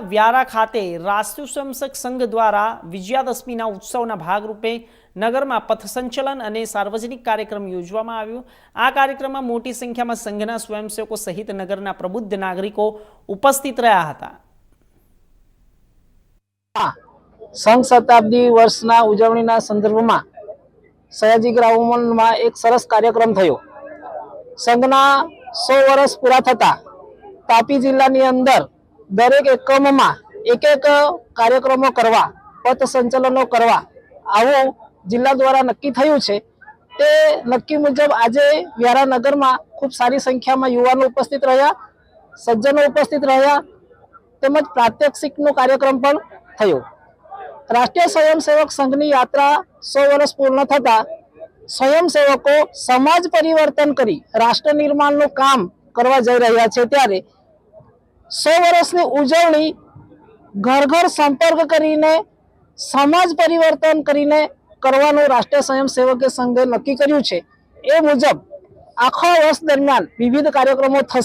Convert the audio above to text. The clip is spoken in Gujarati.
વ્યારા ખાતે રાષ્ટ્રીય સ્વયંસેવક સંઘ દ્વારા વિજયાદશમીના ઉત્સવના ભાગરૂપે નગરમાં પથસંચલન અને સાર્વજનિક કાર્યક્રમ યોજવામાં આવ્યો. આ કાર્યક્રમમાં મોટી સંખ્યામાં સંઘના સ્વયંસેવકો સહિત નગરના પ્રબુદ્ધ નાગરિકો ઉપસ્થિત રહ્યા હતા. સંઘ શતાબ્દી વર્ષના ઉજવણીના સંદર્ભમાં સયાજી ગ્રાઉન્ડમાં એક સરસ કાર્યક્રમ થયો. સંઘના સો વર્ષ પૂરા થતા તાપી જિલ્લાની અંદર દરેક એકમમાં એક એક કાર્યક્રમો કરવા, પથ સંચલનો કરવા, આવું જિલ્લા દ્વારા નક્કી થયું છે. તે નક્કી મુજબ આજે વ્યારાનગરમાં ખૂબ સારી સંખ્યામાં યુવાનો ઉપસ્થિત રહ્યા, સજ્જનો ઉપસ્થિત રહ્યા, તેમજ પ્રાત્યક્ષિકનો કાર્યક્રમ પણ થયો. રાષ્ટ્રીય સ્વયંસેવક સંઘની યાત્રા સો વર્ષ પૂર્ણ થતાં સ્વયંસેવકો સમાજ પરિવર્તન કરી રાષ્ટ્ર નિર્માણનું કામ કરવા જઈ રહ્યા છે ત્યારે સો વર્ષની ઉજવણી ઘર ઘર સંપર્ક કરીને, સમાજ પરિવર્તન કરીને કરવાનું રાષ્ટ્રીય સ્વયંસેવક સંઘે નક્કી કર્યું છે. એ મુજબ આખા વર્ષ દરમિયાન વિવિધ કાર્યક્રમો થશે.